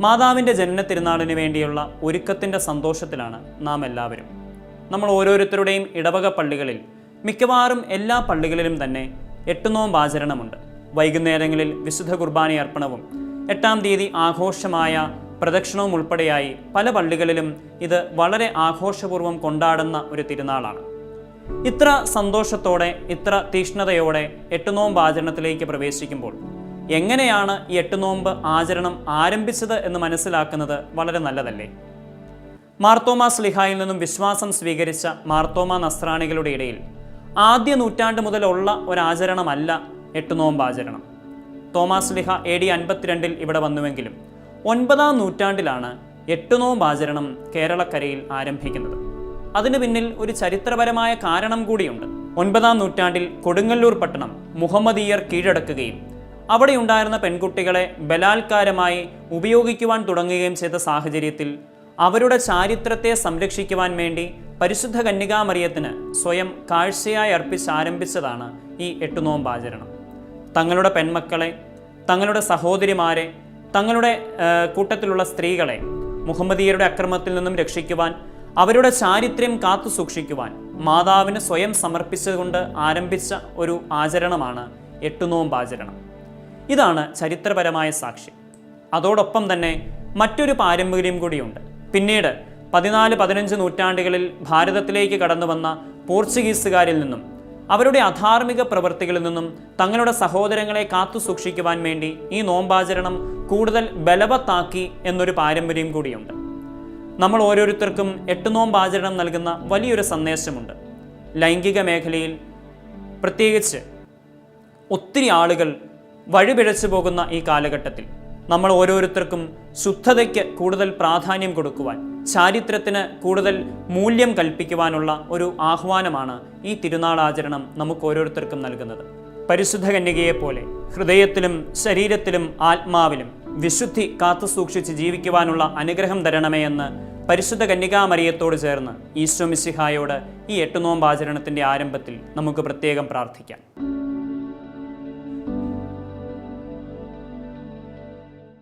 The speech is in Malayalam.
മാതാവിന്റെ ജനന തിരുനാളിന് വേണ്ടിയുള്ള ഒരുക്കത്തിന്റെ സന്തോഷത്തിലാണ് നാം എല്ലാവരും. നമ്മൾ ഓരോരുത്തരുടെയും ഇടവക പള്ളികളിൽ മിക്കവാറും എല്ലാ പള്ളികളിലും തന്നെ എട്ടുനോമ്പ് ആചരണമുണ്ട്. വൈകുന്നേരങ്ങളിൽ വിശുദ്ധ കുർബാന അർപ്പണവും എട്ടാം തീയതി ആഘോഷമായ പ്രദക്ഷിണവും ഉൾപ്പെടെയായി പല പള്ളികളിലും ഇത് വളരെ ആഘോഷപൂർവം കൊണ്ടാടുന്ന ഒരു തിരുനാളാണ്. ഇത്ര സന്തോഷത്തോടെ ഇത്ര തീക്ഷ്ണതയോടെ എട്ടുനോമ്പ് ആചരണത്തിലേക്ക് പ്രവേശിക്കുമ്പോൾ എങ്ങനെയാണ് ഈ എട്ട് നോമ്പ് ആചരണം ആരംഭിച്ചത് എന്ന് മനസ്സിലാക്കുന്നത് വളരെ നല്ലതല്ലേ? മാർത്തോമ സ്ലിഹായിൽ നിന്നും വിശ്വാസം സ്വീകരിച്ച മാർത്തോമ നസ്രാണികളുടെ ഇടയിൽ ആദ്യ നൂറ്റാണ്ട് മുതലുള്ള ഒരാചരണമല്ല എട്ട് നോമ്പ് ആചരണം. തോമാസ് ലിഹ എ ഡി അൻപത്തിരണ്ടിൽ ഇവിടെ വന്നുവെങ്കിലും ഒൻപതാം നൂറ്റാണ്ടിലാണ് എട്ട് നോമ്പ് ആചരണം കേരളക്കരയിൽ ആരംഭിക്കുന്നത്. അതിനു പിന്നിൽ ഒരു ചരിത്രപരമായ കാരണം കൂടിയുണ്ട്. ഒൻപതാം നൂറ്റാണ്ടിൽ കൊടുങ്ങല്ലൂർ പട്ടണം മുഹമ്മദീയർ കീഴടക്കുകയും അവിടെയുണ്ടായിരുന്ന പെൺകുട്ടികളെ ബലാത്കാരമായി ഉപയോഗിക്കുവാൻ തുടങ്ങുകയും ചെയ്ത സാഹചര്യത്തിൽ അവരുടെ ചാരിത്രത്തെ സംരക്ഷിക്കുവാൻ വേണ്ടി പരിശുദ്ധ കന്യകാമറിയത്തിന് സ്വയം കാഴ്ചയായി അർപ്പിച്ച് ആരംഭിച്ചതാണ് ഈ എട്ടുനോമ്പ് ആചരണം. തങ്ങളുടെ പെൺമക്കളെ തങ്ങളുടെ സഹോദരിമാരെ തങ്ങളുടെ കൂട്ടത്തിലുള്ള സ്ത്രീകളെ മുഹമ്മദീയരുടെ അക്രമത്തിൽ നിന്നും രക്ഷിക്കുവാൻ അവരുടെ ചാരിത്രം കാത്തു സൂക്ഷിക്കുവാൻ മാതാവിന് സ്വയം സമർപ്പിച്ചുകൊണ്ട് ആരംഭിച്ച ഒരു ആചരണമാണ് എട്ടുനോമ്പ് ആചരണം. ഇതാണ് ചരിത്രപരമായ സാക്ഷ്യം അതോടൊപ്പം തന്നെ മറ്റൊരു പാരമ്പര്യം കൂടിയുണ്ട്. പിന്നീട് പതിനാല് പതിനഞ്ച് നൂറ്റാണ്ടുകളിൽ ഭാരതത്തിലേക്ക് കടന്നു വന്ന പോർച്ചുഗീസുകാരിൽ നിന്നും അവരുടെ അധാർമിക പ്രവൃത്തികളിൽ നിന്നും തങ്ങളുടെ സഹോദരങ്ങളെ കാത്തു സൂക്ഷിക്കുവാൻ വേണ്ടി ഈ നോമ്പാചരണം കൂടുതൽ ബലവത്താക്കി എന്നൊരു പാരമ്പര്യം കൂടിയുണ്ട്. നമ്മൾ ഓരോരുത്തർക്കും എട്ട് നോമ്പാചരണം നൽകുന്ന വലിയൊരു സന്ദേശമുണ്ട്. ലൈംഗിക മേഖലയിൽ പ്രത്യേകിച്ച് ഒത്തിരി ആളുകൾ വഴിപിഴച്ചു പോകുന്ന ഈ കാലഘട്ടത്തിൽ നമ്മൾ ഓരോരുത്തർക്കും ശുദ്ധതയ്ക്ക് കൂടുതൽ പ്രാധാന്യം കൊടുക്കുവാൻ ചാരിത്രത്തിന് കൂടുതൽ മൂല്യം കൽപ്പിക്കുവാനുള്ള ഒരു ആഹ്വാനമാണ് ഈ തിരുനാൾ ആചരണം നമുക്ക് ഓരോരുത്തർക്കും നൽകുന്നത്. പരിശുദ്ധ കന്യകയെപ്പോലെ ഹൃദയത്തിലും ശരീരത്തിലും ആത്മാവിലും വിശുദ്ധി കാത്തു സൂക്ഷിച്ച് ജീവിക്കുവാനുള്ള അനുഗ്രഹം തരണമേ എന്ന് പരിശുദ്ധ കന്യകാമറിയത്തോട് ചേർന്ന് ഈശോ മിസിഹായോട് ഈ എട്ടുനോമ്പാചരണത്തിന്റെ ആരംഭത്തിൽ നമുക്ക് പ്രത്യേകം പ്രാർത്ഥിക്കാം.